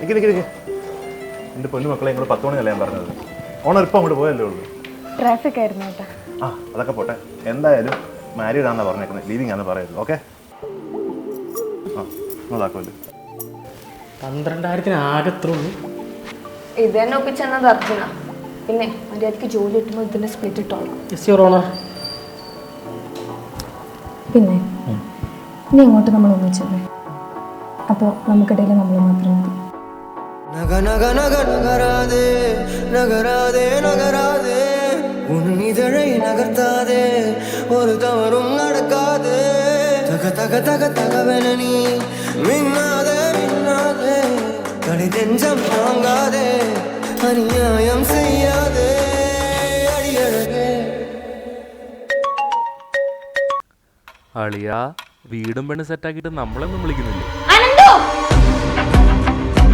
നിൽക്കി നിൽക്കി നിൽക്കി എന്റെ പൊന്നു മക്കളെ നിങ്ങൾ പത്ത് മണിയല്ല ഞാൻ പറഞ്ഞത്? ഓണർ ഇപ്പം അങ്ങോട്ട് പോയല്ലേ ഉള്ളൂ? ട്രാഫിക് ആയിരുന്നു കേട്ടോ. ആ അതൊക്കെ പോട്ടെ. എന്തായാലും മാരീഡ് ആണെന്നാണ് പറഞ്ഞേക്കുന്നത്. ലീവിങ് ആണെന്ന് പറയുന്നത്. ഓക്കെ ആ അതാക്കുമല്ലോ പന്ത്രണ്ടായിരത്തിന് ആകെ എത്ര ഉള്ളൂ? ഇത് തന്നെ ഒപ്പിച്ചെന്നത് അർജുന പിന്നെ മര്യാദയ്ക്ക് ജോലി കിട്ടുമ്പോൾ ഇതിന്റെ സ്പ്ലിറ്റ് ഇട്ടോളാം. യെസ് യുവർ ഓണർ പിന്നെ ഇനി അങ്ങോട്ട് നമ്മൾ ഒന്നിച്ചല്ലേ അപ്പോ നമുക്കിടയിൽ നമ്മൾ മാത്രം മതി. നഗ നഗ നഗ നഗരാതെ നഗരാതെ നഗരാതെ ഉന്നിതഴை നകർത്താതെ ഒരു തവറും നടക്കാതെ തക തക തക തകവന നീ മിന്നാതെ മിന്നാതെ കളി നെഞ്ചം താങ്കാതെ അന്യായം ചെയ്യാതെ അടിയഴകേ അളിയ വീടും പെണ്ണ് സെറ്റാക്കിയിട്ട് നമ്മളൊന്നും വിളിക്കുന്നില്ല